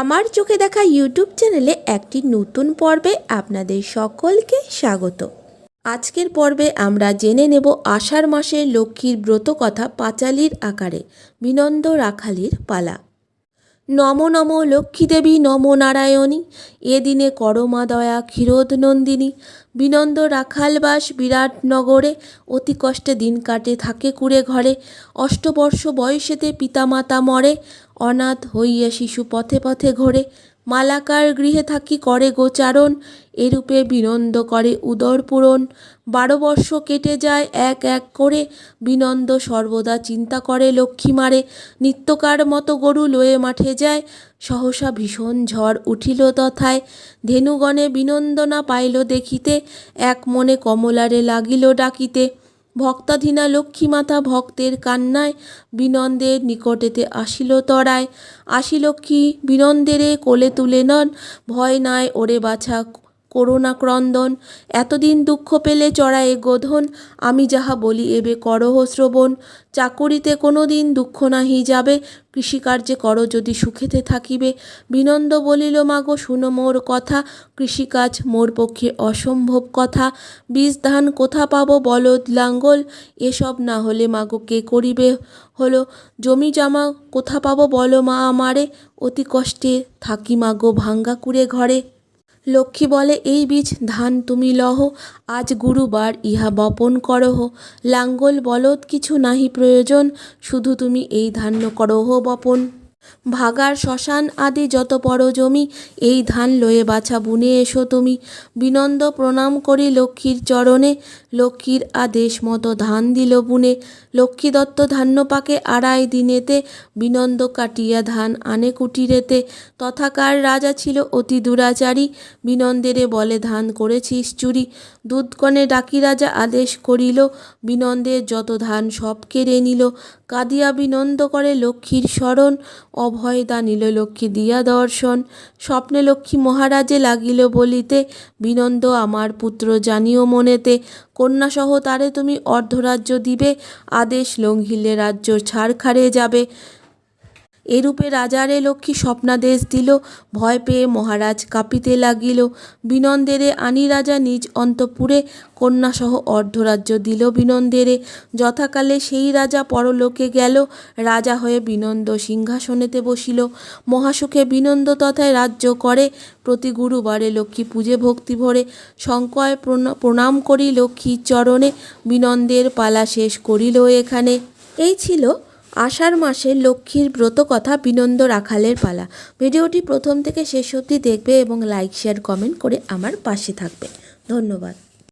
আমার চোখে দেখা ইউটিউব চ্যানেলে একটি নতুন পর্বে আপনাদের সকলকে স্বাগত। আজকের পর্বে আমরা জেনে নেব আষাঢ় মাসে লক্ষ্মীর ব্রত কথা পাঁচালির আকারে, বিনন্দ রাখালির পালা। নম নম লক্ষ্মীদেবী নম নারায়ণী। এ দিনে করমা দয়া, ক্ষীরোদ নন্দিনী। বিনন্দ রাখালবাস বিরাট নগরে, অতি কষ্টে দিন কাটে, থাকে কুড়ে ঘরে। অষ্টবর্ষ বয়সেতে পিতামাতা মরে, অনাথ হইয়া শিশু পথে পথে ঘোরে। মালাকার গৃহে থাকি করে গোচারণ, এরূপে বিনন্দ করে উদর পূরণ। বারো বর্ষ কেটে যায় এক এক করে, বিনন্দ সর্বদা চিন্তা করে লক্ষ্মী মারে। নিত্যকার মতো গরু লয়ে মাঠে যায়, সহসা ভীষণ ঝড় উঠিল তথায়। ধেনুগণে বিনন্দনা পাইল দেখিতে, এক মনে কমলারে লাগিল ডাকিতে। ভক্তাধীনা লক্ষ্মীমাতা ভক্তের কান্নায় বিনন্দের নিকটেতে আসিল তরায়। আসি লক্ষ্মী বিনন্দেরে কোলে তুলে নন, ভয় নাই ওরে বাছা করুণা ক্রন্দন এতদিন দুঃখ পেলে চড়ায়ে গোধন, আমি যাহা বলি এবে করহ শ্রবণ। চাকুরিতে কোনো দিন দুঃখ নাহি যাবে, কৃষিকার্যে কর যদি সুখেতে থাকিবে। বিনন্দ বলিল, মাগো, শুনো মোর কথা, কৃষিকাজ মোর পক্ষে অসম্ভব কথা। বীজ ধান কোথা পাবো বলদ লাঙ্গল, এসব না হলে মাগো কে করিবে? হলো, জমি জামা কোথা পাবো বলো মা আমারে, অতি কষ্টে থাকি মাগো ভাঙ্গা কুড়ে ঘরে। লক্ষ্মী বলে, এই বীজ ধান তুমি লহ, আজ গুরুবার ইহা বপন করহ। লাঙ্গল বলদ কিছু নাহি প্রয়োজন, শুধু তুমি এই ধান্য করহ বপন। ভাগার শ্মশান আদি যত বড় জমি, এই ধান লয়ে বাছা বুনে এসো তুমি। বিনন্দ প্রণাম করি লক্ষ্মীর চরণে, লক্ষ্মীর আদেশ মতো ধান দিল বুনে। লক্ষ্মী দত্ত ধান্য পাকে আড়াই দিনেতে, বিনন্দ কাটিয়া ধান আনে কুটিরেতে। তথাকার রাজা ছিল অতি দুরাচারী, বিনন্দেরে বলে ধান করেছিস চুরি। দুধগণে ডাকি রাজা আদেশ করিল, বিনন্দের যত ধান সব কেড়ে নিল। কাঁদিয়া বিনন্দ করে লক্ষ্মীর স্মরণ অভয় দানিল লক্ষ্মী দিয়া দর্শন। স্বপ্নে লক্ষ্মী মহারাজে লাগিল বলিতে, বিনন্দ আমার পুত্র জানিও মনেতে, কন্যাসহ তারে তুমি অর্ধরাজ্য দিবে, আদেশ লঙ্ঘিলে রাজ্য ছাড়খাড়ে যাবে। এরূপে রাজারে লক্ষ্মী স্বপ্নাদেশ দিল, ভয় পেয়ে মহারাজ কাঁপিতে লাগিল। বিনন্দেরে আনি রাজা নিজ অন্তপুরে কন্যাসহ অর্ধরাজ্য দিল বিনন্দেরে। যথাকালে সেই রাজা পরলোকে গেল, রাজা হয়ে বিনন্দ সিংহাসনেতে বসিল। মহাসুখে বিনন্দ তথায় রাজ্য করে, প্রতি গুরুবারে লক্ষ্মী পূজে ভক্তি ভরে। শঙ্কয় প্রণ- প্রণাম করি লক্ষ্মীর চরণে, বিনন্দের পালা শেষ করিল এখানে। এই ছিল আষাঢ় মাসে লক্ষ্মীর ব্রত কথা বিনন্দ রাখালের পালা। ভিডিওটি প্রথম থেকে শেষ অবধি দেখবে এবং লাইক শেয়ার কমেন্ট করে আমার পাশে থাকবে। ধন্যবাদ।